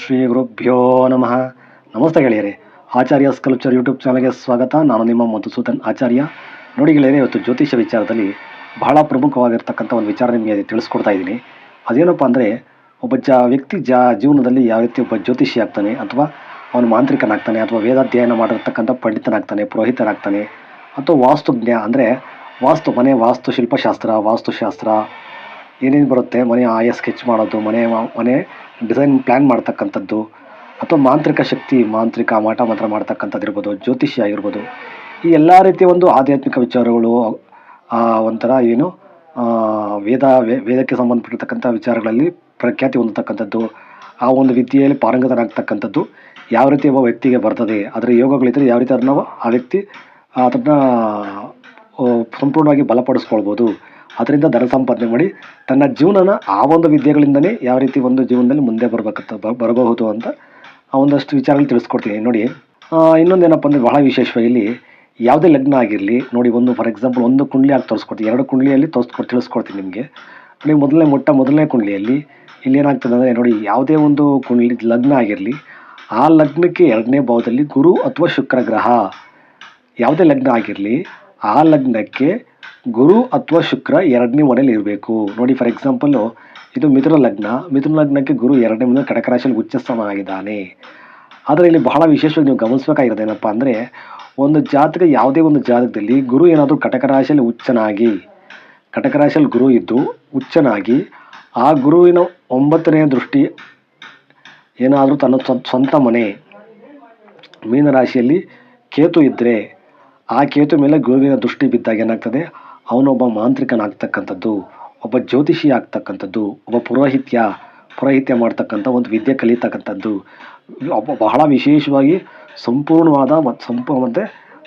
ಶ್ರೀ ಗುರುಭ್ಯೋ ನಮಃ. ನಮಸ್ತೆ ಗೆಳೆಯರೆ. ಆಚಾರ್ಯ ಸ್ಕಲ್ಪ್ಚರ್ ಯೂಟ್ಯೂಬ್ ಚಾನಲ್ಗೆ ಸ್ವಾಗತ. ನಾನು ನಿಮ್ಮ ಮಧುಸೂದನ್ ಆಚಾರ್ಯ. ನೋಡಿ ಗೆಳೆಯರೆ, ಇವತ್ತು ಜ್ಯೋತಿಷ್ಯ ವಿಚಾರದಲ್ಲಿ ಬಹಳ ಪ್ರಮುಖವಾಗಿರ್ತಕ್ಕಂಥ ಒಂದು ವಿಚಾರ ನಿಮಗೆ ತಿಳಿಸ್ಕೊಡ್ತಾ ಇದ್ದೀನಿ. ಅದೇನಪ್ಪ ಅಂದರೆ, ಒಬ್ಬ ಜ ವ್ಯಕ್ತಿ ಜ ಜೀವನದಲ್ಲಿ ಯಾವ ರೀತಿ ಒಬ್ಬ ಜ್ಯೋತಿಷಿ ಆಗ್ತಾನೆ ಅಥವಾ ಅವನು ಮಾಂತ್ರಿಕನಾಗ್ತಾನೆ ಅಥವಾ ವೇದಾಧ್ಯಯನ ಮಾಡಿರ್ತಕ್ಕಂಥ ಪಂಡಿತನಾಗ್ತಾನೆ, ಪುರೋಹಿತನಾಗ್ತಾನೆ, ಅಥವಾ ವಾಸ್ತುಜ್ಞ ಅಂದರೆ ವಾಸ್ತು ಮನೆ ವಾಸ್ತು ಶಿಲ್ಪಶಾಸ್ತ್ರ ವಾಸ್ತುಶಾಸ್ತ್ರ ಏನೇನು ಬರುತ್ತೆ, ಮನೆ ಆಯ ಸ್ಕೆಚ್ ಮಾಡೋದು, ಮನೆ ಮನೆ ಡಿಸೈನ್ ಪ್ಲ್ಯಾನ್ ಮಾಡ್ತಕ್ಕಂಥದ್ದು, ಅಥವಾ ಮಾಂತ್ರಿಕ ಶಕ್ತಿ, ಮಾಂತ್ರಿಕ ಮಾಟ ಮಾತ್ರ ಮಾಡ್ತಕ್ಕಂಥದ್ದು ಇರ್ಬೋದು ಜ್ಯೋತಿಷ್ಯ ಆಗಿರ್ಬೋದು, ಈ ಎಲ್ಲ ರೀತಿಯ ಒಂದು ಆಧ್ಯಾತ್ಮಿಕ ವಿಚಾರಗಳು ಒಂಥರ ಏನು ವೇದ ವೇದಕ್ಕೆ ಸಂಬಂಧಪಟ್ಟಿರ್ತಕ್ಕಂಥ ವಿಚಾರಗಳಲ್ಲಿ ಪ್ರಖ್ಯಾತಿ ಹೊಂದತಕ್ಕಂಥದ್ದು, ಆ ಒಂದು ವಿದ್ಯೆಯಲ್ಲಿ ಪಾರಂಗತನಾಗ್ತಕ್ಕಂಥದ್ದು ಯಾವ ರೀತಿ ಒಬ್ಬ ವ್ಯಕ್ತಿಗೆ ಬರ್ತದೆ, ಅದರ ಯೋಗಗಳಿದ್ದರೆ ಯಾವ ರೀತಿ ಅದನ್ನು ಆ ವ್ಯಕ್ತಿ ಅದನ್ನು ಸಂಪೂರ್ಣವಾಗಿ ಬಲಪಡಿಸ್ಕೊಳ್ಬೋದು. ಅದರಿಂದ ಧನ ಸಂಪಾದನೆ ಮಾಡಿ ತನ್ನ ಜೀವನನ ಆ ಒಂದು ವಿದ್ಯೆಗಳಿಂದನೇ ಯಾವ ರೀತಿ ಒಂದು ಜೀವನದಲ್ಲಿ ಮುಂದೆ ಬರಬೇಕಂತ ಬರಬಹುದು ಅಂತ ಆ ಒಂದಷ್ಟು ವಿಚಾರಗಳು ತಿಳಿಸ್ಕೊಡ್ತೀನಿ. ನೋಡಿ ಇನ್ನೊಂದೇನಪ್ಪ ಅಂದರೆ ಬಹಳ ವಿಶೇಷವಾಗಿ ಇಲ್ಲಿ ಯಾವುದೇ ಲಗ್ನ ಆಗಿರಲಿ, ನೋಡಿ ಒಂದು ಫಾರ್ ಎಕ್ಸಾಂಪಲ್ ಒಂದು ಕುಂಡ್ಲಿ ಆಗಿ ತೋರಿಸ್ಕೊಡ್ತೀನಿ, ಎರಡು ಕುಂಡ್ಲಿಯಲ್ಲಿ ತೋರಿಸ್ಕೊಡ್ ತಿಳಿಸ್ಕೊಡ್ತೀನಿ ನಿಮಗೆ. ನೋಡಿ ಮೊದಲನೇ ಮೊಟ್ಟ ಮೊದಲನೇ ಕುಂಡ್ಲಿಯಲ್ಲಿ ಇಲ್ಲಿ ಏನಾಗ್ತದೆ ಅಂದರೆ ನೋಡಿ ಯಾವುದೇ ಒಂದು ಕುಂಡ್ಲಿ ಲಗ್ನ ಆಗಿರಲಿ, ಆ ಲಗ್ನಕ್ಕೆ ಎರಡನೇ ಭಾವದಲ್ಲಿ ಗುರು ಅಥವಾ ಶುಕ್ರ ಗ್ರಹ. ಯಾವುದೇ ಲಗ್ನ ಆಗಿರಲಿ, ಆ ಲಗ್ನಕ್ಕೆ ಗುರು ಅಥವಾ ಶುಕ್ರ ಎರಡನೇ ಮನೇಲಿ ಇರಬೇಕು. ನೋಡಿ ಫಾರ್ ಎಕ್ಸಾಂಪಲ್ಲು ಇದು ಮಿಥುನ ಲಗ್ನ. ಮಿಥುನ ಲಗ್ನಕ್ಕೆ ಗುರು ಎರಡನೇ ಮನೆ ಕಟಕ ರಾಶಿಯಲ್ಲಿ ಉಚ್ಚಸ್ಥಾನ ಆಗಿದ್ದಾನೆ ಆದರೆ ಇಲ್ಲಿ ಬಹಳ ವಿಶೇಷವಾಗಿ ನೀವು ಗಮನಿಸಬೇಕಾಗಿರೋದು ಏನಪ್ಪ ಅಂದರೆ, ಒಂದು ಜಾತಕ ಯಾವುದೇ ಒಂದು ಜಾತಕದಲ್ಲಿ ಗುರು ಏನಾದರೂ ಕಟಕ ರಾಶಿಯಲ್ಲಿ ಉಚ್ಚನಾಗಿ, ಕಟಕ ರಾಶಿಯಲ್ಲಿ ಗುರು ಇದ್ದು ಉಚ್ಚನಾಗಿ, ಆ ಗುರುವಿನ ಒಂಬತ್ತನೆಯ ದೃಷ್ಟಿ ಏನಾದರೂ ತನ್ನ ಸ್ವ- ಸ್ವಂತ ಮನೆ, ಮೀನರಾಶಿಯಲ್ಲಿ ಕೇತು ಇದ್ದರೆ ಆ ಕೇತು ಮೇಲೆ ಗುರುವಿನ ದೃಷ್ಟಿ ಬಿದ್ದಾಗ ಏನಾಗ್ತದೆ? ಅವನೊಬ್ಬ ಮಾಂತ್ರಿಕನಾಗ್ತಕ್ಕಂಥದ್ದು, ಒಬ್ಬ ಜ್ಯೋತಿಷಿ ಆಗ್ತಕ್ಕಂಥದ್ದು ಒಬ್ಬ ಪುರೋಹಿತ್ಯ ಪುರೋಹಿತ್ಯ ಮಾಡ್ತಕ್ಕಂಥ ಒಂದು ವಿದ್ಯೆ ಕಲಿತಕ್ಕಂಥದ್ದು ಒಬ್ಬ ಬಹಳ ವಿಶೇಷವಾಗಿ ಸಂಪೂರ್ಣವಾದ ಮತ್ತು ಸಂಪೂ ಮತ್ತು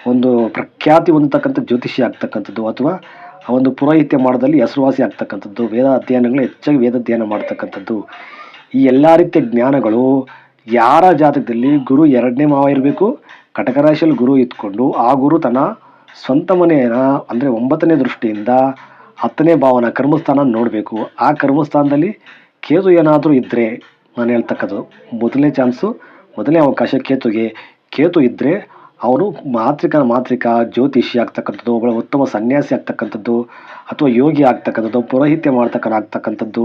ಒಂದು ಪ್ರಖ್ಯಾತಿ ಹೊಂದತಕ್ಕಂಥ ಜ್ಯೋತಿಷಿ ಆಗ್ತಕ್ಕಂಥದ್ದು ಅಥವಾ ಆ ಒಂದು ಪುರೋಹಿತ್ಯ ಮಾಡೋದಲ್ಲಿ ಹೆಸರುವಾಸಿ ಆಗ್ತಕ್ಕಂಥದ್ದು, ವೇದ ಅಧ್ಯಯನಗಳು ಹೆಚ್ಚಾಗಿ ವೇದ ಅಧ್ಯಯನ ಮಾಡ್ತಕ್ಕಂಥದ್ದು. ಈ ಎಲ್ಲ ರೀತಿಯ ಜ್ಞಾನಗಳು ಯಾರ ಜಾತಕದಲ್ಲಿ ಗುರು ಎರಡನೇ ಮಾವ ಇರಬೇಕು, ಕಟಕ ಗುರು ಇದ್ಕೊಂಡು ಆ ಗುರು ತನ್ನ ಸ್ವಂತ ಮನೆಯ ಅಂದರೆ ಒಂಬತ್ತನೇ ದೃಷ್ಟಿಯಿಂದ ಹತ್ತನೇ ಭಾವನ ಕರ್ಮಸ್ಥಾನ ನೋಡಬೇಕು. ಆ ಕರ್ಮಸ್ಥಾನದಲ್ಲಿ ಕೇತು ಏನಾದರೂ ಇದ್ದರೆ ನಾನು ಹೇಳ್ತಕ್ಕದ್ದು, ಮೊದಲನೇ ಚಾನ್ಸು ಮೊದಲನೇ ಅವಕಾಶ ಕೇತುಗೆ. ಕೇತು ಇದ್ದರೆ ಅವನು ಮಾತ್ರಿಕ ಮಾತ್ರಿಕ, ಜ್ಯೋತಿಷಿ ಆಗ್ತಕ್ಕಂಥದ್ದು ಒಬ್ಬ ಉತ್ತಮ ಸನ್ಯಾಸಿ ಆಗ್ತಕ್ಕಂಥದ್ದು, ಅಥವಾ ಯೋಗಿ ಆಗ್ತಕ್ಕಂಥದ್ದು, ಪುರೋಹಿತ್ಯ ಮಾಡ್ತಕ್ಕ ಆಗ್ತಕ್ಕಂಥದ್ದು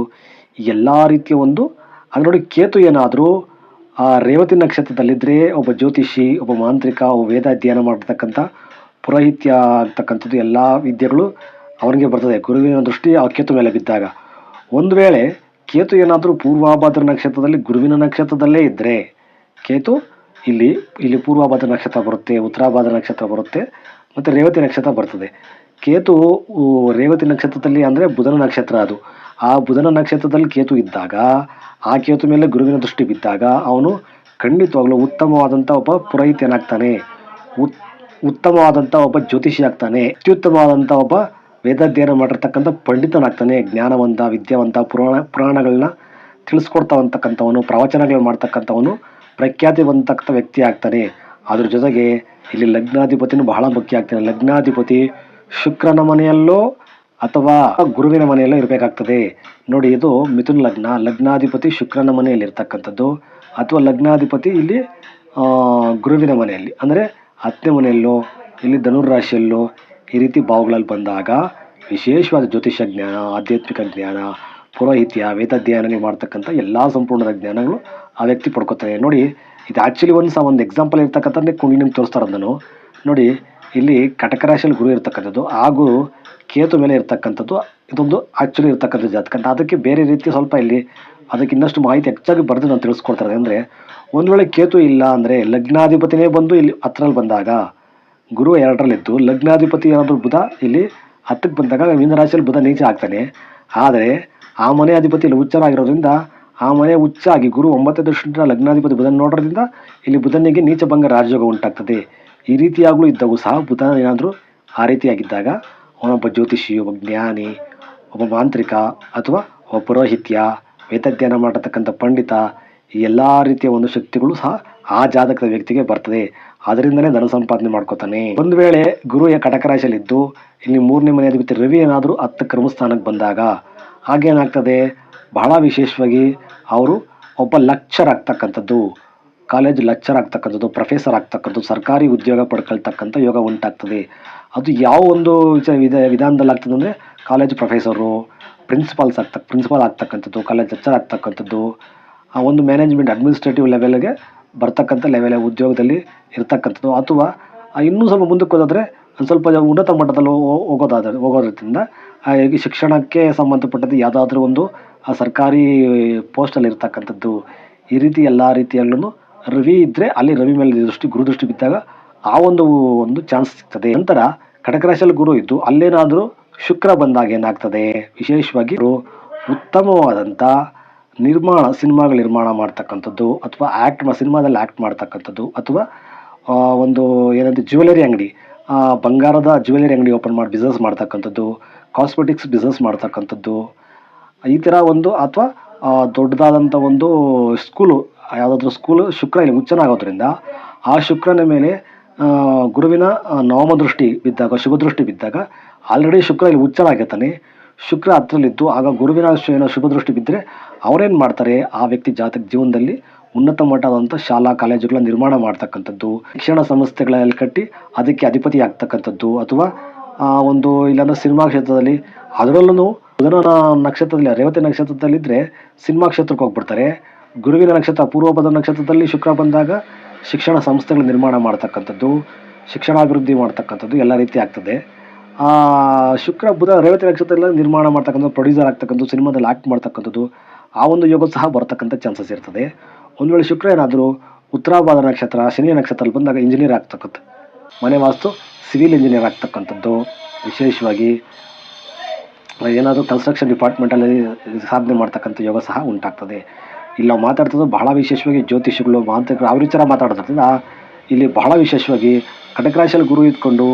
ಎಲ್ಲ ರೀತಿಯ ಒಂದು. ಅದು ನೋಡಿ, ಕೇತು ಏನಾದರೂ, ಆ ರೇವತಿ ನಕ್ಷತ್ರದಲ್ಲಿದ್ದರೆ ಒಬ್ಬ ಜ್ಯೋತಿಷಿ, ಒಬ್ಬ ಮಾಂತ್ರಿಕ, ಒಬ್ಬ ವೇದ ಅಧ್ಯಯನ ಮಾಡ್ತಕ್ಕಂಥ ಪುರೋಹಿತ್ಯ ಅಂತಕ್ಕಂಥದ್ದು ಎಲ್ಲ ವಿದ್ಯೆಗಳು ಅವನಿಗೆ ಬರ್ತದೆ. ಗುರುವಿನ ದೃಷ್ಟಿ ಆ ಕೇತು ಮೇಲೆ ಬಿದ್ದಾಗ. ಒಂದು ವೇಳೆ ಕೇತು ಏನಾದರೂ ಪೂರ್ವಾಭಾದ್ರ ನಕ್ಷತ್ರದಲ್ಲಿ ಗುರುವಿನ ನಕ್ಷತ್ರದಲ್ಲೇ ಇದ್ದರೆ ಕೇತು ಇಲ್ಲಿ ಇಲ್ಲಿ ಪೂರ್ವಾಭಾದ್ರ ನಕ್ಷತ್ರ ಬರುತ್ತೆ, ಉತ್ತರಾಭಾದ್ರ ನಕ್ಷತ್ರ ಬರುತ್ತೆ, ಮತ್ತು ರೇವತಿ ನಕ್ಷತ್ರ ಬರ್ತದೆ. ಕೇತು ರೇವತಿ ನಕ್ಷತ್ರದಲ್ಲಿ ಅಂದರೆ ಬುಧನ ನಕ್ಷತ್ರ ಅದು. ಆ ಬುಧನ ನಕ್ಷತ್ರದಲ್ಲಿ ಕೇತು ಇದ್ದಾಗ, ಆ ಕೇತು ಮೇಲೆ ಗುರುವಿನ ದೃಷ್ಟಿ ಬಿದ್ದಾಗ, ಅವನು ಖಂಡಿತವಾಗಲೂ ಉತ್ತಮವಾದಂಥ ಒಬ್ಬ ಪುರೋಹಿತ್ಯನಾಗ್ತಾನೆ. ಉತ್ ಉತ್ತಮವಾದಂಥ ಒಬ್ಬ ಜ್ಯೋತಿಷಿ ಆಗ್ತಾನೆ ಅತ್ಯುತ್ತಮವಾದಂಥ ಒಬ್ಬ ವೇದಾಧ್ಯಯನ ಮಾಡಿರ್ತಕ್ಕಂಥ ಪಂಡಿತನಾಗ್ತಾನೆ, ಜ್ಞಾನವಂತ, ವಿದ್ಯಾವಂತ, ಪುರಾಣ, ಪುರಾಣಗಳನ್ನ ತಿಳಿಸ್ಕೊಡ್ತಾ ಅಂತಕ್ಕಂಥವನು ಪ್ರವಚನಗಳು ಮಾಡ್ತಕ್ಕಂಥವನು, ಪ್ರಖ್ಯಾತಿ ಹೊಂದತಕ್ಕಂಥ ವ್ಯಕ್ತಿ ಆಗ್ತಾನೆ. ಅದ್ರ ಜೊತೆಗೆ ಇಲ್ಲಿ ಲಗ್ನಾಧಿಪತಿನೂ ಬಹಳ ಮುಖ್ಯ ಆಗ್ತಾನೆ. ಲಗ್ನಾಧಿಪತಿ ಶುಕ್ರನ ಮನೆಯಲ್ಲೋ ಅಥವಾ ಗುರುವಿನ ಮನೆಯಲ್ಲೋ ಇರಬೇಕಾಗ್ತದೆ. ನೋಡಿ, ಇದು ಮಿಥುನ್ ಲಗ್ನ. ಲಗ್ನಾಧಿಪತಿ ಶುಕ್ರನ ಮನೆಯಲ್ಲಿ ಇರ್ತಕ್ಕಂಥದ್ದು ಅಥವಾ ಲಗ್ನಾಧಿಪತಿ ಇಲ್ಲಿ ಗುರುವಿನ ಮನೆಯಲ್ಲಿ. ಅಂದರೆ ಹತ್ತನೇ ಮನೆಯಲ್ಲೋ, ಇಲ್ಲಿ ಧನುರ್ರಾಶಿಯಲ್ಲೋ ಈ ರೀತಿ ಭಾವಗಳಲ್ಲಿ ಬಂದಾಗ ವಿಶೇಷವಾದ ಜ್ಯೋತಿಷ ಜ್ಞಾನ, ಆಧ್ಯಾತ್ಮಿಕ ಜ್ಞಾನ, ಪುರೋಹಿತ್ಯ ವೇದಾಧ್ಯಯನ ಮಾಡ್ತಕ್ಕಂಥ ಎಲ್ಲ ಸಂಪೂರ್ಣದ ಜ್ಞಾನಗಳು ಆ ವ್ಯಕ್ತಿ ಪಡ್ಕೊತಾರೆ ನೋಡಿ, ಇದು ಆ್ಯಕ್ಚುಲಿ ಒಂದು ಸಹ ಒಂದು ಎಕ್ಸಾಂಪಲ್ ಇರ್ತಕ್ಕಂಥದ್ದೇ ಕುಂಡಿ ನಿಮ್ಗೆ ತೋರಿಸ್ತಾರೆ ನಾನು ನೋಡಿ, ಇಲ್ಲಿ ಕಟಕ ರಾಶಿಯಲ್ಲಿ ಗುರು ಇರ್ತಕ್ಕಂಥದ್ದು ಗುರು ಕೇತು ಮೇಲೆ ಇರ್ತಕ್ಕಂಥದ್ದು ಇದೊಂದು ಆ್ಯಕ್ಚುಲಿ ಇರ್ತಕ್ಕಂಥ ಜಾತಕ. ಅದಕ್ಕೆ ಬೇರೆ ರೀತಿ ಸ್ವಲ್ಪ ಇಲ್ಲಿ ಅದಕ್ಕೆ ಇನ್ನಷ್ಟು ಮಾಹಿತಿ ಹೆಚ್ಚಾಗಿ ಬರೆದು ನಾನು ತಿಳಿಸ್ಕೊಡ್ತಾರೆ. ಅಂದರೆ ಒಂದು ವೇಳೆ ಕೇತು ಇಲ್ಲ ಅಂದರೆ ಲಗ್ನಾಧಿಪತಿನೇ ಬಂದು ಇಲ್ಲಿ ಹತ್ತರಲ್ಲಿ ಬಂದಾಗ, ಗುರು ಎರಡರಲ್ಲಿದ್ದು, ಲಗ್ನಾಧಿಪತಿ ಏನಾದರೂ ಬುಧ ಇಲ್ಲಿ ಹತ್ತಕ್ಕೆ ಬಂದಾಗ ಮೀನರಾಶಿಯಲ್ಲಿ ಬುಧ ನೀಚ ಆಗ್ತಾನೆ. ಆದರೆ ಆ ಮನೆ ಅಧಿಪತಿ ಇಲ್ಲಿ ಉಚ್ಚನಾಗಿರೋದ್ರಿಂದ ಆ ಮನೆ ಉಚ್ಚಾಗಿ ಗುರು ಒಂಬತ್ತು ದೃಷ್ಟಿಯಿಂದ ಲಗ್ನಾಧಿಪತಿ ಬುಧನ ನೋಡೋದ್ರಿಂದ ಇಲ್ಲಿ ಬುಧನಿಗೆ ನೀಚ ಭಂಗ ರಾಜಯೋಗ ಉಂಟಾಗ್ತದೆ. ಈ ರೀತಿಯಾಗಲೂ ಇದ್ದಾಗೂ ಸಹ ಬುಧ ಏನಾದರೂ ಆ ರೀತಿಯಾಗಿದ್ದಾಗ ಅವನೊಬ್ಬ ಜ್ಯೋತಿಷಿ, ಒಬ್ಬ ಜ್ಞಾನಿ, ಒಬ್ಬ ಮಾಂತ್ರಿಕ ಅಥವಾ ಒಬ್ಬ ಪುರೋಹಿತ್ಯ, ವೇದಾಧ್ಯಯನ ಮಾಡತಕ್ಕಂಥ ಪಂಡಿತ ಈ ಎಲ್ಲ ರೀತಿಯ ಒಂದು ಶಕ್ತಿಗಳು ಸಹ ಆ ಜಾತಕದ ವ್ಯಕ್ತಿಗೆ ಬರ್ತದೆ. ಅದರಿಂದನೇ ಧನ ಸಂಪಾದನೆ ಮಾಡ್ಕೋತಾನೆ. ಒಂದು ವೇಳೆ ಗುರು ಕಟಕ ರಾಶಿಯಲ್ಲಿದ್ದು, ಇಲ್ಲಿ ಮೂರನೇ ಮನೆ ಅಧಿಪತಿ ರವಿ ಏನಾದರೂ ಹತ್ತು ಕರ್ಮಸ್ಥಾನಕ್ಕೆ ಬಂದಾಗ ಹಾಗೇನಾಗ್ತದೆ? ಬಹಳ ವಿಶೇಷವಾಗಿ ಅವರು ಒಬ್ಬ ಲಕ್ಷರ್ ಆಗ್ತಕ್ಕಂಥದ್ದು, ಕಾಲೇಜ್ ಲೆಕ್ಚರ್ ಆಗ್ತಕ್ಕಂಥದ್ದು, ಪ್ರೊಫೆಸರ್ ಆಗ್ತಕ್ಕಂಥದ್ದು, ಸರ್ಕಾರಿ ಉದ್ಯೋಗ ಪಡ್ಕೊಳ್ತಕ್ಕಂಥ ಯೋಗ ಉಂಟಾಗ್ತದೆ. ಅದು ಯಾವ ಒಂದು ವಿಚ- ವಿಧ ವಿಧಾನದಲ್ಲಿ ಆಗ್ತದೆ ಅಂದರೆ ಕಾಲೇಜ್ ಪ್ರೊಫೆಸರು, ಪ್ರಿನ್ಸಿಪಾಲ್ಸ್ ಆಗ್ತ, ಪ್ರಿನ್ಸಿಪಾಲ್ ಆಗ್ತಕ್ಕಂಥದ್ದು, ಕಾಲೇಜ್ ಲೆಕ್ಚರ್ ಆಗ್ತಕ್ಕಂಥದ್ದು ಆ ಒಂದು ಮ್ಯಾನೇಜ್ಮೆಂಟ್ ಅಡ್ಮಿನಿಸ್ಟ್ರೇಟಿವ್ ಲೆವೆಲ್ಗೆ ಬರ್ತಕ್ಕಂಥ ಲೆವೆಲ್ ಉದ್ಯೋಗದಲ್ಲಿ ಇರ್ತಕ್ಕಂಥದ್ದು. ಅಥವಾ ಇನ್ನೂ ಸ್ವಲ್ಪ ಮುಂದಕ್ಕೆ ಹೋದಾದರೆ, ಒಂದು ಸ್ವಲ್ಪ ಉನ್ನತ ಮಟ್ಟದಲ್ಲಿ ಹೋಗೋದಾದ್ರೆ ಹೋಗೋದ್ರಿಂದ ಈ ಶಿಕ್ಷಣಕ್ಕೆ ಸಂಬಂಧಪಟ್ಟದ್ದು ಯಾವುದಾದ್ರೂ ಒಂದು, ಆ, ಸರ್ಕಾರಿ ಪೋಸ್ಟಲ್ಲಿ ಇರ್ತಕ್ಕಂಥದ್ದು, ಈ ರೀತಿ ಎಲ್ಲ ರೀತಿಯಲ್ಲೂ ರವಿ ಇದ್ದರೆ ಅಲ್ಲಿ ರವಿ ಮೇಲೆ ದೃಷ್ಟಿ, ಗುರು ದೃಷ್ಟಿ ಬಿದ್ದಾಗ ಆ ಒಂದು ಒಂದು ಚಾನ್ಸ್ ಸಿಗ್ತದೆ. ನಂತರ ಕಡಕರಾಶಲ್ ರಾಶಿಯಲ್ಲಿ ಗುರು ಇದ್ದು ಅಲ್ಲೇನಾದರೂ ಶುಕ್ರ ಬಂದಾಗ ಏನಾಗ್ತದೆ? ವಿಶೇಷವಾಗಿ ಉತ್ತಮವಾದಂಥ ನಿರ್ಮಾಣ, ಸಿನಿಮಾಗಳು ನಿರ್ಮಾಣ ಮಾಡ್ತಕ್ಕಂಥದ್ದು ಅಥವಾ ಆ್ಯಕ್ಟ್ ಸಿನಿಮಾದಲ್ಲಿ ಆ್ಯಕ್ಟ್ ಮಾಡ್ತಕ್ಕಂಥದ್ದು ಅಥವಾ ಒಂದು ಏನಂತ ಜ್ಯುವೆಲರಿ ಅಂಗಡಿ. ಬಂಗಾರದ ಜ್ಯುವೆಲರಿ ಅಂಗಡಿ ಓಪನ್ ಮಾಡಿ ಬಿಸ್ನೆಸ್ ಮಾಡ್ತಕ್ಕಂಥದ್ದು ಕಾಸ್ಮೆಟಿಕ್ಸ್ ಬಿಸ್ನೆಸ್ ಮಾಡ್ತಕ್ಕಂಥದ್ದು, ಈ ಥರ ಒಂದು ಅಥವಾ ದೊಡ್ಡದಾದಂಥ ಒಂದು ಸ್ಕೂಲು ಯಾವುದಾದ್ರೂ ಸ್ಕೂಲು ಶುಕ್ರ ಇಲ್ಲಿ ಮುಚ್ಚನಾಗೋದ್ರಿಂದ ಆ ಶುಕ್ರನ ಮೇಲೆ ಗುರುವಿನ ನವಮ ದೃಷ್ಟಿ ಬಿದ್ದಾಗ, ಶುಭದೃಷ್ಟಿ ಬಿದ್ದಾಗ ಆಲ್ರೆಡಿ ಶುಕ್ರ ಇಲ್ಲಿ ಉಚ್ಚನಾಗಿರ್ತಾನೆ ಶುಕ್ರ ಹತ್ರಲಿದ್ದು ಆಗ ಗುರುವಿನ ಶುಭ ದೃಷ್ಟಿ ಬಿದ್ದರೆ ಅವರೇನು ಮಾಡ್ತಾರೆ? ಆ ವ್ಯಕ್ತಿ ಜಾತಕ ಜೀವನದಲ್ಲಿ ಉನ್ನತ ಮಟ್ಟದಂಥ ಶಾಲಾ ಕಾಲೇಜುಗಳ ನಿರ್ಮಾಣ ಮಾಡ್ತಕ್ಕಂಥದ್ದು, ಶಿಕ್ಷಣ ಸಂಸ್ಥೆಗಳಲ್ಲಿ ಕಟ್ಟಿ ಅದಕ್ಕೆ ಅಧಿಪತಿ ಆಗ್ತಕ್ಕಂಥದ್ದು ಅಥವಾ ಒಂದು ಇಲ್ಲಾಂದ್ರೆ ಸಿನಿಮಾ ಕ್ಷೇತ್ರದಲ್ಲಿ ಅದರಲ್ಲೂ ಬುಧನ ನಕ್ಷತ್ರದಲ್ಲಿ, ರೇವತಿ ನಕ್ಷತ್ರದಲ್ಲಿದ್ದರೆ ಸಿನಿಮಾ ಕ್ಷೇತ್ರಕ್ಕೆ ಹೋಗ್ಬಿಡ್ತಾರೆ. ಗುರುವಿನ ನಕ್ಷತ್ರ, ಪೂರ್ವಪದ ನಕ್ಷತ್ರದಲ್ಲಿ ಶುಕ್ರ ಬಂದಾಗ ಶಿಕ್ಷಣ ಸಂಸ್ಥೆಗಳ ನಿರ್ಮಾಣ ಮಾಡ್ತಕ್ಕಂಥದ್ದು, ಶಿಕ್ಷಣಾಭಿವೃದ್ಧಿ ಮಾಡ್ತಕ್ಕಂಥದ್ದು ಎಲ್ಲ ರೀತಿ ಆಗ್ತದೆ. ಶುಕ್ರ, ಬುಧ, ರೇವತಿ ನಕ್ಷತ್ರದಲ್ಲಿ ನಿರ್ಮಾಣ ಮಾಡ್ತಕ್ಕಂಥದ್ದು ಪ್ರೊಡ್ಯೂಸರ್ ಆಗ್ತಕ್ಕಂಥದ್ದು, ಸಿನಿಮಾದಲ್ಲಿ ಆ್ಯಕ್ಟ್ ಮಾಡ್ತಕ್ಕಂಥದ್ದು ಆ ಒಂದು ಯೋಗ ಸಹ ಬರತಕ್ಕಂಥ ಚಾನ್ಸಸ್ ಇರ್ತದೆ. ಒಂದು ವೇಳೆ ಶುಕ್ರ ಏನಾದರೂ ಉತ್ತರಾಭಾದ ನಕ್ಷತ್ರ, ಶನಿ ನಕ್ಷತ್ರ ಬಂದಾಗ ಇಂಜಿನಿಯರ್ ಆಗ್ತಕ್ಕಂಥ ಮನೆ ವಾಸ್ತು ಸಿವಿಲ್ ಇಂಜಿನಿಯರ್ ಆಗ್ತಕ್ಕಂಥದ್ದು. ವಿಶೇಷವಾಗಿ ಏನಾದರೂ ಕನ್ಸ್ಟ್ರಕ್ಷನ್ ಡಿಪಾರ್ಟ್ಮೆಂಟಲ್ಲಿ ಸಾಧನೆ ಮಾಡ್ತಕ್ಕಂಥ ಯೋಗ ಸಹ ಉಂಟಾಗ್ತದೆ. ಇಲ್ಲಿ ನಾವು ಮಾತಾಡ್ತಿದ್ದು ಬಹಳ ವಿಶೇಷವಾಗಿ ಜ್ಯೋತಿಷಿಗಳು, ಮಾಂತ್ರಿಕರು, ಅವ್ರ ವಿಚಾರ ಮಾತಾಡೋದ್ರಿಂದ ಇಲ್ಲಿ ಬಹಳ ವಿಶೇಷವಾಗಿ ಕಟಕ ರಾಶಿಯಲ್ಲಿ ಗುರು ಇದ್ಕೊಂಡು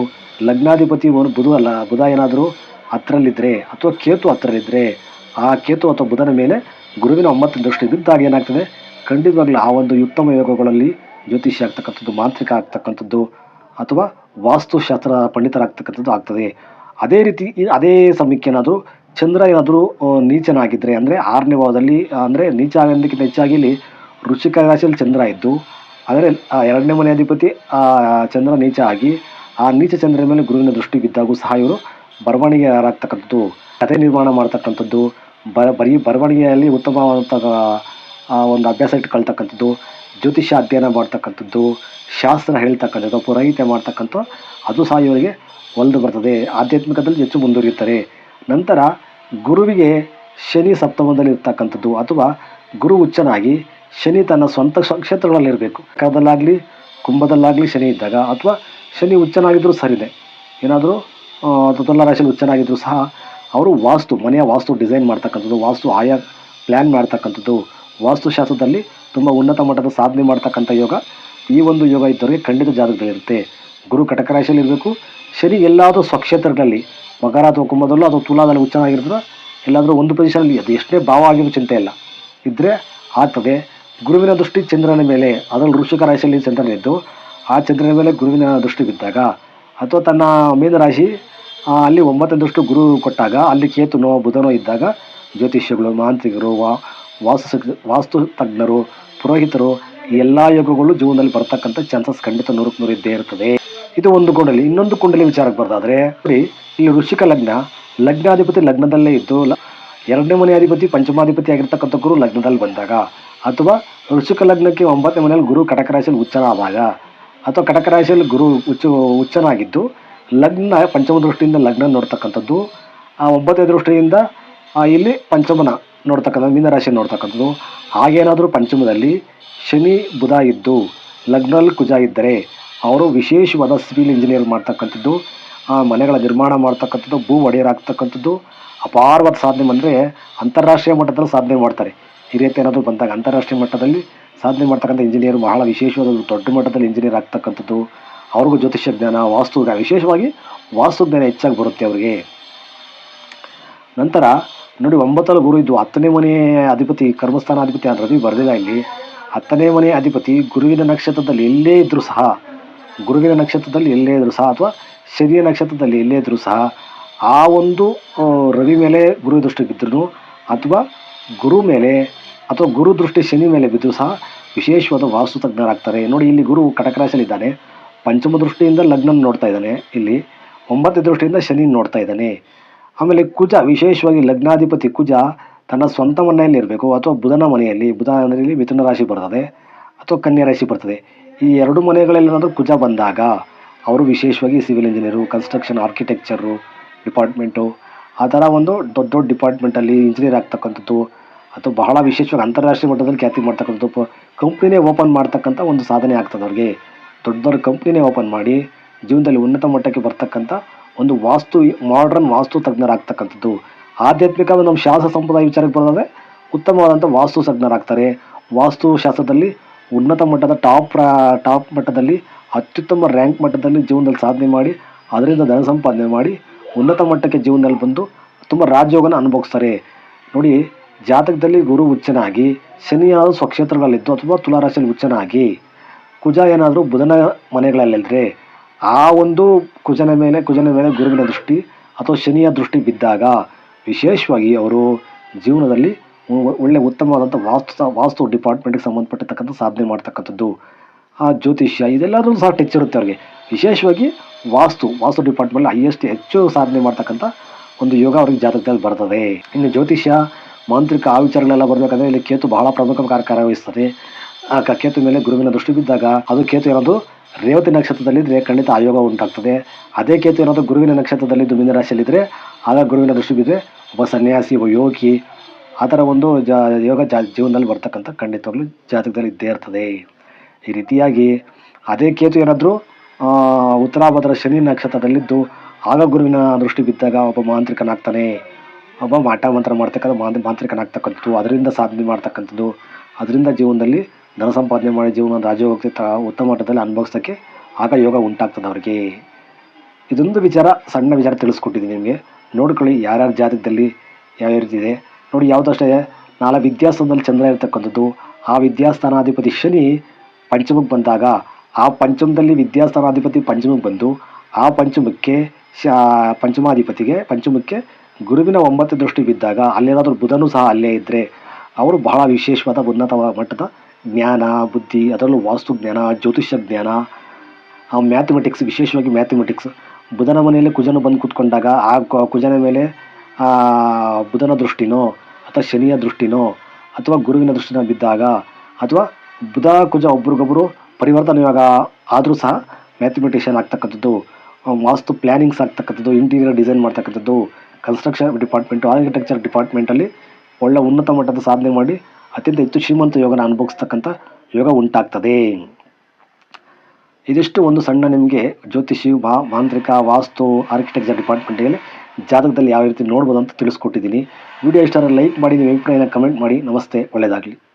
ಲಗ್ನಾಧಿಪತಿ ಬುಧ ಅಲ್ಲ, ಬುಧ ಏನಾದರೂ ಹತ್ರಲ್ಲಿದ್ದರೆ ಅಥವಾ ಕೇತು ಹತ್ರಲ್ಲಿದ್ದರೆ ಆ ಕೇತು ಅಥವಾ ಬುಧನ ಮೇಲೆ ಗುರುವಿನ ಒಂಬತ್ತು ದೃಷ್ಟಿ ಬಿದ್ದಾಗ ಏನಾಗ್ತದೆ? ಖಂಡಿತವಾಗ್ಲೂ ಆ ಒಂದು ಉತ್ತಮ ಯೋಗಗಳಲ್ಲಿ ಜ್ಯೋತಿಷಿ ಆಗ್ತಕ್ಕಂಥದ್ದು, ಮಾಂತ್ರಿಕ ಆಗ್ತಕ್ಕಂಥದ್ದು ಅಥವಾ ವಾಸ್ತುಶಾಸ್ತ್ರ ಪಂಡಿತರಾಗ್ತಕ್ಕಂಥದ್ದು ಆಗ್ತದೆ. ಅದೇ ರೀತಿ ಅದೇ ಸಮಯಕ್ಕೆ ಏನಾದರೂ ಚಂದ್ರ ಏನಾದರೂ ನೀಚನಾಗಿದ್ದರೆ ಅಂದರೆ ಆರನೇ ಭಾವದಲ್ಲಿ ಅಂದರೆ ನೀಚ ಆಗೋದಕ್ಕಿಂತ ಹೆಚ್ಚಾಗಿ ಇಲ್ಲಿ ವೃಶ್ಚಿಕ ರಾಶಿಯಲ್ಲಿ ಚಂದ್ರ ಇದ್ದು, ಆದರೆ ಎರಡನೇ ಮನೆ ಅಧಿಪತಿ ಚಂದ್ರ ನೀಚ ಆಗಿ, ಆ ನೀಚ ಚಂದ್ರನ ಮೇಲೆ ಗುರುವಿನ ದೃಷ್ಟಿ ಬಿದ್ದಾಗೂ ಸಹ ಇವರು ಬರವಣಿಗೆಯಾರಾಗ್ತಕ್ಕಂಥದ್ದು. ಕಥೆ ನಿರ್ಮಾಣ ಮಾಡ್ತಕ್ಕಂಥದ್ದು ಬ ಬರೀ ಬರವಣಿಗೆಯಲ್ಲಿ ಉತ್ತಮವಾದಂಥ ಒಂದು ಅಭ್ಯಾಸ ಇಟ್ಕೊಳ್ತಕ್ಕಂಥದ್ದು, ಜ್ಯೋತಿಷ್ಯ ಅಧ್ಯಯನ ಮಾಡ್ತಕ್ಕಂಥದ್ದು, ಶಾಸ್ತ್ರ ಹೇಳ್ತಕ್ಕಂಥದ್ದು ಪುರೋಹಿತೆ ಮಾಡ್ತಕ್ಕಂಥ, ಅದು ಸಹ ಇವರಿಗೆ ಒಲ್ದು ಬರ್ತದೆ. ಆಧ್ಯಾತ್ಮಿಕದಲ್ಲಿ ಹೆಚ್ಚು ಮುಂದುವರಿಯುತ್ತಾರೆ. ನಂತರ ಗುರುವಿಗೆ ಶನಿ ಸಪ್ತಮದಲ್ಲಿ ಇರ್ತಕ್ಕಂಥದ್ದು ಅಥವಾ ಗುರು ಉಚ್ಚನಾಗಿ ಶನಿ ತನ್ನ ಸ್ವಂತ ಕ್ಷೇತ್ರಗಳಲ್ಲಿ ಇರಬೇಕು ಕದಲ್ಲಾಗಲಿ ಕುಂಭದಲ್ಲಾಗಲಿ ಶನಿ ಇದ್ದಾಗ ಅಥವಾ ಶನಿ ಉಚ್ಚನಾಗಿದ್ದರೂ ಸರಿದೆ ಏನಾದರೂ ತುಲ ರಾಶಿಯಲ್ಲಿ ಉಚ್ಚನಾಗಿದ್ದರೂ ಸಹ ಅವರು ವಾಸ್ತು, ಮನೆಯ ವಾಸ್ತು ಡಿಸೈನ್ ಮಾಡ್ತಕ್ಕಂಥದ್ದು, ವಾಸ್ತು ಆಯಾ ಪ್ಲ್ಯಾನ್ ಮಾಡ್ತಕ್ಕಂಥದ್ದು. ವಾಸ್ತುಶಾಸ್ತ್ರದಲ್ಲಿ ತುಂಬ ಉನ್ನತ ಮಟ್ಟದ ಸಾಧನೆ ಮಾಡ್ತಕ್ಕಂಥ ಯೋಗ. ಈ ಒಂದು ಯೋಗ ಇದ್ದವರಿಗೆ ಖಂಡಿತ ಜಾತಕದಲ್ಲಿರುತ್ತೆ ಗುರು ಕಟಕ ರಾಶಿಯಲ್ಲಿ ಇರಬೇಕು. ಶನಿ ಎಲ್ಲಾದರೂ ಸ್ವಕ್ಷೇತ್ರಗಳಲ್ಲಿ, ಮಕರ ಅಥವಾ ಕುಂಭದಲ್ಲೂ ಅಥವಾ ತುಲಾದಲ್ಲಿ ಉಚ್ಚನಾಗಿರ್ತದೆ ಎಲ್ಲಾದರೂ ಒಂದು ಪೊಸಿಷನಲ್ಲಿ ಅದು ಎಷ್ಟೇ ಭಾವ ಆಗಿರೋ ಚಿಂತೆ ಇಲ್ಲ. ಇದ್ದರೆ ಆಗ್ತದೆ. ಗುರುವಿನ ದೃಷ್ಟಿ ಚಂದ್ರನ ಮೇಲೆ, ಅದರಲ್ಲಿ ಋಷಿಕ ರಾಶಿಯಲ್ಲಿ ಚಂದ್ರನಿದ್ದು, ಆ ಚಂದ್ರನ ಮೇಲೆ ಗುರುವಿನ ದೃಷ್ಟಿ ಬಿದ್ದಾಗ, ಅಥವಾ ತನ್ನ ಮೀನರಾಶಿ ಅಲ್ಲಿ ಒಂಬತ್ತೊಂದಷ್ಟು ದೃಷ್ಟಿ ಗುರು ಕೊಟ್ಟಾಗ, ಅಲ್ಲಿ ಕೇತುನೋ ಬುಧನೋ ಇದ್ದಾಗ ಜ್ಯೋತಿಷ್ಯಗಳು, ಮಾಂತ್ರಿಕರು ವಾಸ್ತು ವಾಸ್ತು ತಜ್ಞರು, ಪುರೋಹಿತರು ಎಲ್ಲ ಯೋಗಗಳು ಜೀವನದಲ್ಲಿ ಬರ್ತಕ್ಕಂಥ ಚಾನ್ಸಸ್ ಖಂಡಿತ ನೂರಕ್ಕೆ ನೂರು ಇದ್ದೇ ಇರ್ತದೆ ಇದು ಒಂದು ಕುಂಡಲಿ ಇನ್ನೊಂದು ಕುಂಡಲಿ ವಿಚಾರಕ್ಕೆ ಬರೋದಾದ್ರೆ, ನೋಡಿ, ಇಲ್ಲಿ ಋಷಿಕ ಲಗ್ನ. ಲಗ್ನಾಧಿಪತಿ ಲಗ್ನದಲ್ಲೇ ಇದ್ದು ಎರಡನೇ ಮನೆ ಅಧಿಪತಿ, ಪಂಚಮಾಧಿಪತಿ ಆಗಿರ್ತಕ್ಕಂಥ ಗುರು ಲಗ್ನದಲ್ಲಿ ಬಂದಾಗ, ಅಥವಾ ಋಷಿಕ ಲಗ್ನಕ್ಕೆ ಒಂಬತ್ತನೇ ಮನೆಯಲ್ಲಿ ಗುರು ಕಟಕ ರಾಶಿಯಲ್ಲಿ ಉಚ್ಚನಾದಾಗ ಅಥವಾ ಕಟಕ ರಾಶಿಯಲ್ಲಿ ಗುರು ಉಚ್ಚ, ಉಚ್ಚನಾಗಿದ್ದು ಲಗ್ನ ಪಂಚಮ ದೃಷ್ಟಿಯಿಂದ ಲಗ್ನ ನೋಡ್ತಕ್ಕಂಥದ್ದು, ಆ ಒಂಬತ್ತನೇ ದೃಷ್ಟಿಯಿಂದ ಇಲ್ಲಿ ಪಂಚಮನ ನೋಡ್ತಕ್ಕಂಥ ಮೀನರಾಶಿ ನೋಡ್ತಕ್ಕಂಥದ್ದು. ಹಾಗೇನಾದರೂ ಪಂಚಮದಲ್ಲಿ ಶನಿ, ಬುಧ ಇದ್ದು ಲಗ್ನಲ್ಲಿ ಕುಜ ಇದ್ದರೆ, ಅವರು ವಿಶೇಷವಾದ ಸಿವಿಲ್ ಇಂಜಿನಿಯರ್ ಮಾಡ್ತಕ್ಕಂಥದ್ದು, ಆ ಮನೆಗಳ ನಿರ್ಮಾಣ ಮಾಡ್ತಕ್ಕಂಥದ್ದು, ಭೂ ಒಡೆಯರಾಗ್ತಕ್ಕಂಥದ್ದು, ಅಪಾರವಾದ ಸಾಧನೆ ಬಂದರೆ ಅಂತಾರಾಷ್ಟ್ರೀಯ ಮಟ್ಟದಲ್ಲಿ ಸಾಧನೆ ಮಾಡ್ತಾರೆ. ಈ ರೀತಿ ಏನಾದರೂ ಬಂದಾಗ ಅಂತಾರಾಷ್ಟ್ರೀಯ ಮಟ್ಟದಲ್ಲಿ ಸಾಧನೆ ಮಾಡ್ತಕ್ಕಂಥ ಇಂಜಿನಿಯರ್ ಬಹಳ ವಿಶೇಷವಾದ ದೊಡ್ಡ ಮಟ್ಟದಲ್ಲಿ ಇಂಜಿನಿಯರ್ ಆಗ್ತಕ್ಕಂಥದ್ದು. ಅವ್ರಿಗೂ ಜ್ಯೋತಿಷ್ಯ ಜ್ಞಾನ, ವಾಸ್ತು ಜ್ಞಾನ, ವಿಶೇಷವಾಗಿ ವಾಸ್ತು ಜ್ಞಾನ ಹೆಚ್ಚಾಗಿ ಬರುತ್ತೆ ಅವರಿಗೆ. ನಂತರ ನೋಡಿ ಒಂಬತ್ತಲ್ಲಿ ಗುರು ಇದ್ದು ಹತ್ತನೇ ಮನೆ ಅಧಿಪತಿ, ಕರ್ಮಸ್ಥಾನ ಅಧಿಪತಿ ಅಂತ ರವಿ ಬರೆದಿಲ್ಲ ಇಲ್ಲಿ. ಹತ್ತನೇ ಮನೆ ಅಧಿಪತಿ ಗುರುವಿನ ನಕ್ಷತ್ರದಲ್ಲಿ ಎಲ್ಲೇ ಇದ್ದರೂ ಸಹ, ಗುರುವಿನ ನಕ್ಷತ್ರದಲ್ಲಿ ಎಲ್ಲೇ ಇದ್ದರೂ ಸಹ ಅಥವಾ ಶನಿಯ ನಕ್ಷತ್ರದಲ್ಲಿ ಎಲ್ಲೇ ಇದ್ದರೂ ಸಹ ಆ ಒಂದು ರವಿ ಮೇಲೆ ಗುರು ದೃಷ್ಟಿ ಬಿದ್ದರೂ ಅಥವಾ ಗುರು ಮೇಲೆ ಅಥವಾ ಗುರು ದೃಷ್ಟಿ ಶನಿ ಮೇಲೆ ಬಿದ್ದರೂ ಸಹ ವಿಶೇಷವಾದ ವಾಸ್ತು ತಜ್ಞರಾಗ್ತಾರೆ ನೋಡಿ ಇಲ್ಲಿ ಗುರು ಕಟಕ ರಾಶಿಯಲ್ಲಿದ್ದಾನೆ. ಪಂಚಮ ದೃಷ್ಟಿಯಿಂದ ಲಗ್ನ ನೋಡ್ತಾ ಇದ್ದಾನೆ. ಇಲ್ಲಿ ಒಂಬತ್ತು ದೃಷ್ಟಿಯಿಂದ ಶನಿ ನೋಡ್ತಾ ಇದ್ದಾನೆ. ಆಮೇಲೆ ಕುಜ, ವಿಶೇಷವಾಗಿ ಲಗ್ನಾಧಿಪತಿ ಕುಜ ತನ್ನ ಸ್ವಂತ ಮನೆಯಲ್ಲಿ ಇರಬೇಕು ಅಥವಾ ಬುಧನ ಮನೆಯಲ್ಲಿ, ಬುಧ ಮನೆಯಲ್ಲಿ ಮಿಥುನ ರಾಶಿ ಬರ್ತದೆ ಅಥವಾ ಕನ್ಯಾ ರಾಶಿ ಬರ್ತದೆ. ಈ ಎರಡು ಮನೆಗಳಲ್ಲಿ ಏನಾದರೂ ಕುಜ ಬಂದಾಗ ಅವರು ವಿಶೇಷವಾಗಿ civil engineer, construction architecture, department, ಆ ಥರ ಒಂದು ದೊಡ್ಡ ದೊಡ್ಡ ಡಿಪಾರ್ಟ್ಮೆಂಟಲ್ಲಿ ಇಂಜಿನಿಯರ್ ಆಗ್ತಕ್ಕಂಥದ್ದು ಅಥವಾ ಬಹಳ ವಿಶೇಷವಾಗಿ ಅಂತಾರಾಷ್ಟ್ರೀಯ ಮಟ್ಟದಲ್ಲಿ ಖ್ಯಾತಿ ಮಾಡ್ತಕ್ಕಂಥದ್ದು, ಕಂಪ್ನಿನೇ ಓಪನ್ ಮಾಡ್ತಕ್ಕಂಥ ಒಂದು ಸಾಧನೆ ಆಗ್ತದೆ ಅವ್ರಿಗೆ. ದೊಡ್ಡ ದೊಡ್ಡ ಕಂಪ್ನಿನೇ ಓಪನ್ ಮಾಡಿ ಜೀವನದಲ್ಲಿ ಉನ್ನತ ಮಟ್ಟಕ್ಕೆ ಬರ್ತಕ್ಕಂಥ ಒಂದು ವಾಸ್ತು ಮಾಡ್ರನ್ ವಾಸ್ತು ತಜ್ಞರಾಗ್ತಕ್ಕಂಥದ್ದು. ಆಧ್ಯಾತ್ಮಿಕ ನಮ್ಮ ಶಾಸ್ತ್ರ ಸಂಪ್ರದಾಯ ವಿಚಾರಕ್ಕೆ ಬರೋದಾದ್ರೆ ಉತ್ತಮವಾದಂಥ ವಾಸ್ತು ತಜ್ಞರಾಗ್ತಾರೆ. ವಾಸ್ತು ಶಾಸ್ತ್ರದಲ್ಲಿ ಉನ್ನತ ಮಟ್ಟದ ಟಾಪ್ ಟಾಪ್ ಮಟ್ಟದಲ್ಲಿ, ಅತ್ಯುತ್ತಮ ರ್ಯಾಂಕ್ ಮಟ್ಟದಲ್ಲಿ ಜೀವನದಲ್ಲಿ ಸಾಧನೆ ಮಾಡಿ, ಅದರಿಂದ ಧನ ಸಂಪಾದನೆ ಮಾಡಿ, ಉನ್ನತ ಮಟ್ಟಕ್ಕೆ ಜೀವನದಲ್ಲಿ ಬಂದು ತುಂಬ ರಾಜಯೋಗನ ಅನುಭವಿಸ್ತಾರೆ. ನೋಡಿ, ಜಾತಕದಲ್ಲಿ ಗುರು ಉಚ್ಚನಾಗಿ ಶನಿಯಾದ ಸ್ವಕ್ಷೇತ್ರಗಳಲ್ಲಿದ್ದು ಅಥವಾ ತುಲಾರಾಶಿಯಲ್ಲಿ ಉಚ್ಚನಾಗಿ ಕುಜ ಏನಾದರೂ ಬುಧನ ಮನೆಗಳಲ್ಲಿ ಆ ಒಂದು ಕುಜನ ಮೇಲೆ ಕುಜನ ಮೇಲೆ ಗುರುವಿನ ದೃಷ್ಟಿ ಅಥವಾ ಶನಿಯ ದೃಷ್ಟಿ ಬಿದ್ದಾಗ ವಿಶೇಷವಾಗಿ ಅವರು ಜೀವನದಲ್ಲಿ ಒಳ್ಳೆ ಉತ್ತಮವಾದಂಥ ವಾಸ್ತು ವಾಸ್ತು ಡಿಪಾರ್ಟ್ಮೆಂಟ್ಗೆ ಸಂಬಂಧಪಟ್ಟಿರ್ತಕ್ಕಂಥ ಸಾಧನೆ ಮಾಡ್ತಕ್ಕಂಥದ್ದು. ಆ ಜ್ಯೋತಿಷ್ಯ ಇದೆಲ್ಲದೂ ಸಹ ಟಚ್ ಇರುತ್ತೆ ಅವ್ರಿಗೆ. ವಿಶೇಷವಾಗಿ ವಾಸ್ತು ವಾಸ್ತು ಡಿಪಾರ್ಟ್ಮೆಂಟ್ ಹೈಯೆಸ್ಟ್ ಹೆಚ್ಚು ಸಾಧನೆ ಮಾಡ್ತಕ್ಕಂಥ ಒಂದು ಯೋಗ ಅವ್ರಿಗೆ ಜಾತಕದಲ್ಲಿ ಬರ್ತದೆ. ಇನ್ನು ಜ್ಯೋತಿಷ್ಯ, ಮಾಂತ್ರಿಕ ಆ ವಿಚಾರಗಳೆಲ್ಲ ಬರಬೇಕಂದ್ರೆ ಇಲ್ಲಿ ಕೇತು ಬಹಳ ಪ್ರಮುಖ ಕಾರ್ಯ ಕಾರ್ಯವಹಿಸ್ತದೆ. ಆ ಕೇತು ಮೇಲೆ ಗುರುವಿನ ದೃಷ್ಟಿ ಬಿದ್ದಾಗ ಅದು ಕೇತು ಏನಾದರೂ ರೇವತಿ ನಕ್ಷತ್ರದಲ್ಲಿದ್ದರೆ ಖಂಡಿತ ಆಯೋಗ ಉಂಟಾಗ್ತದೆ. ಅದೇ ಕೇತು ಏನಾದರೂ ಗುರುವಿನ ನಕ್ಷತ್ರದಲ್ಲಿದ್ದು ಮೀನ ರಾಶಿಯಲ್ಲಿದ್ದರೆ ಆಗ ಗುರುವಿನ ದೃಷ್ಟಿ ಬಿದ್ದರೆ ಒಬ್ಬ ಸನ್ಯಾಸಿ, ಒಬ್ಬ ಯೋಗಿ. ಆ ಥರ ಒಂದು ಜ ಯೋಗ ಜಾ ಜೀವನದಲ್ಲಿ ಬರ್ತಕ್ಕಂಥ ಖಂಡಿತವಾಗ್ಲೂ ಜಾತಕದಲ್ಲಿ ಇದ್ದೇ ಇರ್ತದೆ. ಈ ರೀತಿಯಾಗಿ ಅದೇ ಕೇತು ಏನಾದರೂ ಉತ್ತರಾಭದ್ರ ಶನಿ ನಕ್ಷತ್ರದಲ್ಲಿದ್ದು ಆಗ ಗುರುವಿನ ದೃಷ್ಟಿ ಬಿದ್ದಾಗ ಒಬ್ಬ ಮಾಂತ್ರಿಕನಾಗ್ತಾನೆ. ಒಬ್ಬ ಮಾಟ ಮಂತ್ರ ಮಾಡ್ತಕ್ಕಂಥ ಮಾಂತ್ ಮಾಂತ್ರಿಕನಾಗ್ತಕ್ಕಂಥದ್ದು, ಅದರಿಂದ ಸಾಧನೆ ಮಾಡ್ತಕ್ಕಂಥದ್ದು, ಅದರಿಂದ ಜೀವನದಲ್ಲಿ ಧನ ಸಂಪಾದನೆ ಮಾಡಿ ಜೀವನ ರಾಜಯೋಗಕ್ಕೆ ತ ಉತ್ತಮ ಮಟ್ಟದಲ್ಲಿ ಅನುಭವಿಸೋಕ್ಕೆ ಆಗ ಯೋಗ ಉಂಟಾಗ್ತದೆ ಅವ್ರಿಗೆ. ಇದೊಂದು ವಿಚಾರ, ಸಣ್ಣ ವಿಚಾರ ತಿಳಿಸ್ಕೊಟ್ಟಿದ್ದೀನಿ ನಿಮಗೆ. ನೋಡ್ಕೊಳ್ಳಿ, ಯಾರ್ಯಾರ ಜಾತಕದಲ್ಲಿ ಯಾವ್ಯಾವ ರೀತಿ ಇದೆ. ನೋಡಿ, ಯಾವುದಷ್ಟೇ, ನಾಳೆ ವಿದ್ಯಾಸ್ಥಾನದಲ್ಲಿ ಚಂದ್ರ ಇರತಕ್ಕಂಥದ್ದು, ಆ ವಿದ್ಯಾಸ್ಥಾನಾಧಿಪತಿ ಶನಿ ಪಂಚಮಕ್ಕೆ ಬಂದಾಗ, ಆ ಪಂಚಮದಲ್ಲಿ ವಿದ್ಯಾಸ್ಥಾನಾಧಿಪತಿ ಪಂಚಮಕ್ಕೆ ಬಂದು, ಆ ಪಂಚಮಕ್ಕೆ ಶ, ಪಂಚಮಾಧಿಪತಿಗೆ ಪಂಚಮಕ್ಕೆ ಗುರುವಿನ ಒಂಬತ್ತು ದೃಷ್ಟಿ ಬಿದ್ದಾಗ, ಅಲ್ಲೇನಾದರೂ ಬುಧನೂ ಸಹ ಅಲ್ಲೇ ಇದ್ದರೆ ಅವರು ಬಹಳ ವಿಶೇಷವಾದ ಉನ್ನತ ಮಟ್ಟದ ಜ್ಞಾನ, ಬುದ್ಧಿ, ಅದರಲ್ಲೂ ವಾಸ್ತು ಜ್ಞಾನ, ಜ್ಯೋತಿಷ್ಯ ಜ್ಞಾನ, ಆ ಮ್ಯಾಥಮೆಟಿಕ್ಸ್ ವಿಶೇಷವಾಗಿ ಮ್ಯಾಥಮೆಟಿಕ್ಸ್ ಬುಧನ ಮನೆಯಲ್ಲಿ ಕುಜನ ಬಂದು ಕೂತ್ಕೊಂಡಾಗ ಆ ಕುಜನ ಮೇಲೆ ಬುಧನ ದೃಷ್ಟಿನೋ, ಅಥವಾ ಶನಿಯ ದೃಷ್ಟಿನೋ, ಅಥವಾ ಗುರುವಿನ ದೃಷ್ಟಿನ ಬಿದ್ದಾಗ, ಅಥವಾ ಬುಧ, ಕುಜ ಒಬ್ರಿಗೊಬ್ಬರು ಪರಿವರ್ತನೆ ಇವಾಗ ಆದರೂ ಸಹ ಮ್ಯಾಥಮೆಟಿಷಿಯನ್ ಆಗ್ತಕ್ಕಂಥದ್ದು ವಾಸ್ತು ಪ್ಲ್ಯಾನಿಂಗ್ಸ್ ಆಗ್ತಕ್ಕಂಥದ್ದು ಇಂಟೀರಿಯರ್ ಡಿಸೈನ್ ಮಾಡ್ತಕ್ಕಂಥದ್ದು ಕನ್ಸ್ಟ್ರಕ್ಷನ್ ಡಿಪಾರ್ಟ್ಮೆಂಟು ಆರ್ಕಿಟೆಕ್ಚರ್ ಡಿಪಾರ್ಟ್ಮೆಂಟಲ್ಲಿ ಒಳ್ಳೆ ಉನ್ನತ ಮಟ್ಟದ ಸಾಧನೆ ಮಾಡಿ ಅತ್ಯಂತ ಹೆಚ್ಚು ಶ್ರೀಮಂತ ಯೋಗನ ಅನುಭವಿಸ್ತಕ್ಕಂಥ ಯೋಗ ಉಂಟಾಗ್ತದೆ. ಇದಿಷ್ಟು ಒಂದು ಸಣ್ಣ ನಿಮಗೆ ಜ್ಯೋತಿಷಿ, ವಾ, ಮಾಂತ್ರಿಕ, ವಾಸ್ತು ಆರ್ಕಿಟೆಕ್ಚರ್ ಡಿಪಾರ್ಟ್ಮೆಂಟ್ಗೆ ಜಾತಕದಲ್ಲಿ ಯಾವ ರೀತಿ ನೋಡ್ಬೋದು ಅಂತ ತಿಳಿಸ್ಕೊಟ್ಟಿದ್ದೀನಿ. ವಿಡಿಯೋ ಇಷ್ಟ ಲೈಕ್ ಮಾಡಿ ನಿಮ್ಮ ಅಭಿಪ್ರಾಯನ ಕಮೆಂಟ್ ಮಾಡಿ. ನಮಸ್ತೆ ಒಳ್ಳೆಯದಾಗಲಿ